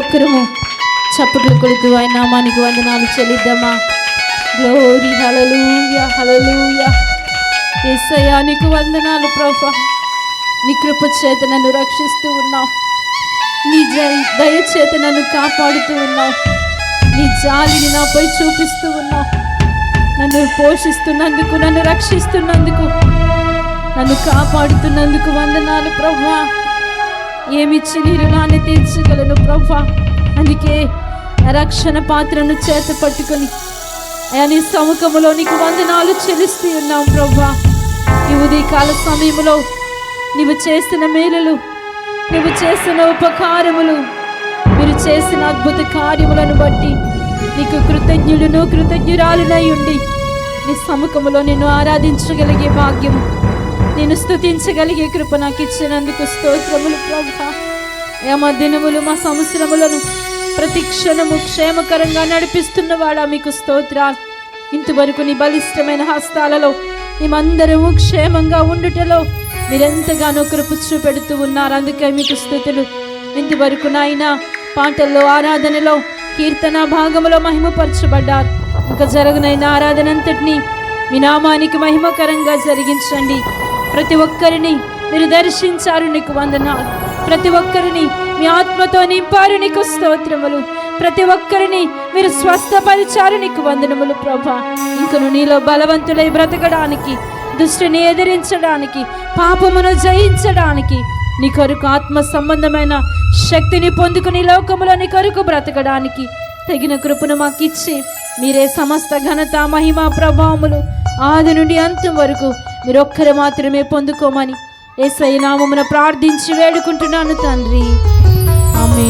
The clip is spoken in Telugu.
ఒక్కరము చప్పట్లు కొడుతూ ఆయన నామానికి వందనాలు చెల్లిద్దామా? గ్లోరీ హలలుయా హలలుయా ఏసయ్యా నీకు వందనాలు ప్రభా. నీ కృప చేత నన్ను రక్షిస్తూ ఉన్నావు. నీ దయ చేత నన్ను కాపాడుతూ ఉన్నావు. నీ జాలిని నాపై చూపిస్తూ ఉన్నావు. నన్ను పోషిస్తున్నందుకు నన్ను రక్షిస్తున్నందుకు నన్ను కాపాడుతున్నందుకు వందనాలు ప్రభా. ఏమిచ్చి నీ రుణాన్ని తీర్చగలను ప్రభా అందుకే రక్షణ పాత్రను చేత పట్టుకొని అయా నీ సముఖములో నీకు వందనాలు చెల్లిస్తూ ఉన్నాం ప్రభా ఈ ఉదయకాల సమయంలో నీవు చేసిన మేలులు నువ్వు చేసిన ఉపకారములు మీరు చేసిన అద్భుత కార్యములను బట్టి నీకు కృతజ్ఞుడును కృతజ్ఞురాలునై ఉండి నీ సముఖములో నిన్ను ఆరాధించగలిగే భాగ్యము. నేను స్తుతించగలిగే కృప నాకు ఇచ్చినందుకు స్తోత్రములు ప్రభా. ఏ మా దినములు మా సంవత్సరములను ప్రతి క్షణము క్షేమకరంగా నడిపిస్తున్నవాడా మీకు స్తోత్రాలు ఇంతవరకు నీ బలిష్టమైన హస్తాలలో మేమందరము క్షేమంగా ఉండుటలో మీరెంతగానో కృప చూపెడుతూ ఉన్నారు. అందుకే మీకు స్థుతులు ఇంతవరకు నాయన పాటల్లో ఆరాధనలో కీర్తన భాగములో మహిమపరచబడ్డారు. ఇంకా జరగనైన ఆరాధన అంతటినీ మీ నామానికి మహిమకరంగా జరిగించండి. ప్రతి ఒక్కరిని మీరు దర్శించారు నీకు వందనాలు. ప్రతి ఒక్కరిని మీ ఆత్మతో నింపారు నీకు స్తోత్రములు. ప్రతి ఒక్కరిని మీరు స్వస్థపరిచారు నీకు వందనములు ప్రభా. ఇంకను నీలో బలవంతులై బ్రతకడానికి దుష్టిని ఎదిరించడానికి పాపమును జయించడానికి నీ కొరకు ఆత్మ సంబంధమైన శక్తిని పొందుకుని లోకములో నీ కొరకు బ్రతకడానికి తగిన కృపను మాకిచ్చి మీరే సమస్త ఘనత మహిమ ప్రభావములు ఆది నుండి అంతం వరకు మీరొక్కరు మాత్రమే పొందుకోమని ఏసై నామమున ప్రార్థించి వేడుకుంటున్నాను తండ్రి. ఆమె